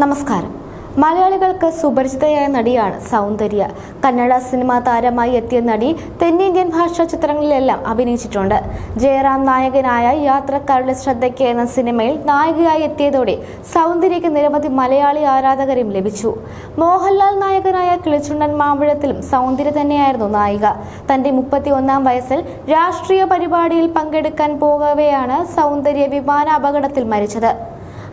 നമസ്കാരം. മലയാളികൾക്ക് സുപരിചിതയായ നടിയാണ് സൗന്ദര്യ. കന്നഡ സിനിമാ താരമായി എത്തിയ നടി തെന്നിന്ത്യൻ ഭാഷാ ചിത്രങ്ങളിലെല്ലാം അഭിനയിച്ചിട്ടുണ്ട്. ജയറാം നായകനായ യാത്രക്കാരുടെ ശ്രദ്ധയ്ക്ക് എന്ന സിനിമയിൽ നായികയായി എത്തിയതോടെ സൗന്ദര്യയ്ക്ക് നിരവധി മലയാളി ആരാധകരും ലഭിച്ചു. മോഹൻലാൽ നായകനായ കിളിച്ചുണ്ടൻ മാമ്പഴത്തിലും സൗന്ദര്യ തന്നെയായിരുന്നു നായിക. തന്റെ മുപ്പത്തി ഒന്നാം വയസ്സിൽ രാഷ്ട്രീയ പരിപാടിയിൽ പങ്കെടുക്കാൻ പോകവെയാണ് സൗന്ദര്യ വിമാന അപകടത്തിൽ മരിച്ചത്.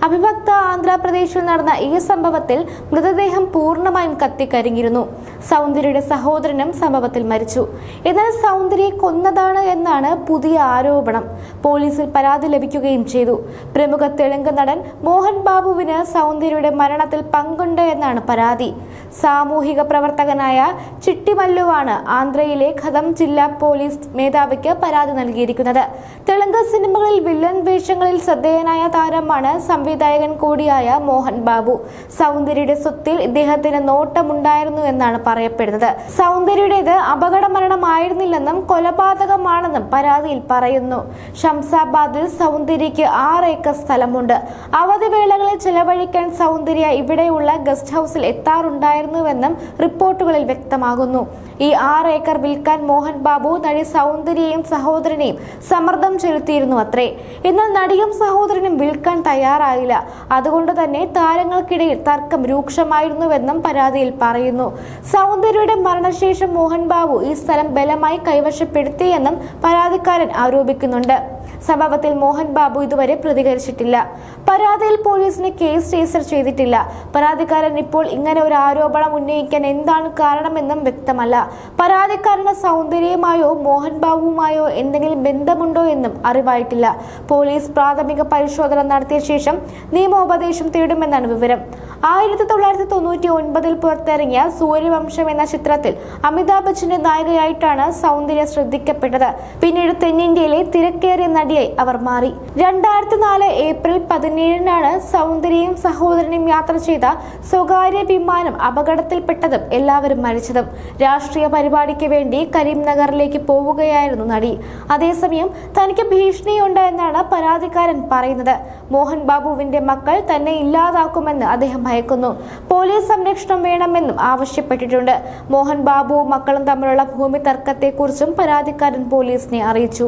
അവിഭക്ത ആന്ധ്രാപ്രദേശിൽ നടന്ന ഈ സംഭവത്തിൽ മൃതദേഹം പൂർണമായും കത്തിക്കരിഞ്ഞിരുന്നു. സൗന്ദര്യയുടെ സഹോദരനും സംഭവത്തിൽ മരിച്ചു. എന്നാൽ സൗന്ദര്യയെ കൊന്നതാണ് എന്നാണ് പുതിയ ആരോപണം. പോലീസിൽ പരാതി ലഭിക്കുകയും ചെയ്തു. പ്രമുഖ തെലുങ്ക് നടൻ മോഹൻ ബാബുവിന് സൗന്ദര്യയുടെ മരണത്തിൽ പങ്കുണ്ട് എന്നാണ് പരാതി. സാമൂഹിക പ്രവർത്തകനായ ചിട്ടിമല്ലുവാണ് ആന്ധ്രയിലെ ഖദം ജില്ലാ പോലീസ് മേധാവിക്ക് പരാതി നൽകിയിരിക്കുന്നത്. തെലുങ്ക് സിനിമകളിൽ വില്ലൻ വേഷങ്ങളിൽ ശ്രദ്ധേയനായ താരമാണ് സംവിധായകൻ കൂടിയായ മോഹൻ ബാബു. സൗന്ദര്യയുടെ സ്വത്തിൽ ഇദ്ദേഹത്തിന് നോട്ടമുണ്ടായിരുന്നു എന്നാണ് പറയപ്പെടുന്നത്. സൗന്ദര്യയുടേത് അപകട മരണമായിരുന്നില്ലെന്നും കൊലപാതകമാണെന്നും പരാതിയിൽ പറയുന്നു. ഷംസാബാദിൽ സൗന്ദര്യയ്ക്ക് ആറ് ഏക്കർ സ്ഥലമുണ്ട്. അവധി വേളകളിൽ ചെലവഴിക്കാൻ സൗന്ദര്യ ഇവിടെയുള്ള ഗസ്റ്റ് ഹൗസിൽ എത്താറുണ്ടായിരുന്നുവെന്നും റിപ്പോർട്ടുകളിൽ വ്യക്തമാകുന്നു. ഈ ആറ് ഏക്കർ വിൽക്കാൻ മോഹൻ ബാബു നടി സൗന്ദര്യയും സഹോദരനെയും സമ്മർദ്ദം ചെലുത്തിയിരുന്നു അത്രേ. എന്നാൽ നടിയും സഹോദരനും വിൽക്കാൻ തയ്യാറായില്ല അതുകൊണ്ട് തന്നെ താരങ്ങൾക്കിടയിൽ തർക്കം രൂക്ഷമായിരുന്നുവെന്നും പരാതിയിൽ പറയുന്നു. സൗന്ദര്യയുടെ മരണശേഷം മോഹൻ ബാബു ഈ സ്ഥലം ബലമായി കൈവശപ്പെടുത്തിയെന്നും പരാതിക്കാരൻ ആരോപിക്കുന്നുണ്ട്. സംഭവത്തിൽ മോഹൻ ബാബു ഇതുവരെ പ്രതികരിച്ചിട്ടില്ല. പരാതിയിൽ പോലീസിന് കേസ് രജിസ്റ്റർ ചെയ്തിട്ടില്ല. പരാതിക്കാരൻ ഇപ്പോൾ ഇങ്ങനെ ഒരു ആരോപണം ഉന്നയിക്കാൻ എന്താണ് കാരണമെന്നും വ്യക്തമല്ല. പരാതിക്കാരന് സൗന്ദര്യമായോ മോഹൻ ബാബുവുമായോ എന്തെങ്കിലും ബന്ധമുണ്ടോ എന്നും അറിവായിട്ടില്ല. പോലീസ് പ്രാഥമിക പരിശോധന നടത്തിയ ശേഷം നിയമോപദേശം തേടുമെന്നാണ് വിവരം. ആയിരത്തി തൊള്ളായിരത്തി തൊണ്ണൂറ്റി ഒൻപതിൽ പുറത്തിറങ്ങിയ സൂര്യവംശം എന്ന ചിത്രത്തിൽ അമിതാഭ് ബച്ചന്റെ നായികയായിട്ടാണ് സൗന്ദര്യ ശ്രദ്ധിക്കപ്പെട്ടത്. പിന്നീട് തെന്നിന്ത്യയിലെ തിരക്കേറിയ നടിയായി അവർ മാറി. രണ്ടായിരത്തി നാല് ഏപ്രിൽ പതിനേഴിനാണ് സൗന്ദര്യയും സഹോദരനും യാത്ര ചെയ്ത സ്വകാര്യ വിമാനം അപകടത്തിൽപ്പെട്ടതും എല്ലാവരും മരിച്ചതും. രാഷ്ട്രീയ പരിപാടിക്ക് വേണ്ടി കരീംനഗറിലേക്ക് പോവുകയായിരുന്നു നടി. അതേസമയം തനിക്ക് ഭീഷണിയുണ്ട് എന്നാണ് പരാതിക്കാരൻ പറയുന്നത്. മോഹൻ ബാബുവിന്റെ മക്കൾ തന്നെ ഇല്ലാതാക്കുമെന്ന് അദ്ദേഹം ഭയക്കുന്നു. പോലീസ് സംരക്ഷണം വേണമെന്നും ആവശ്യപ്പെട്ടിട്ടുണ്ട്. മോഹൻ ബാബുവും മക്കളും തമ്മിലുള്ള ഭൂമി തർക്കത്തെക്കുറിച്ചും പരാതിക്കാരൻ പോലീസിനെ അറിയിച്ചു.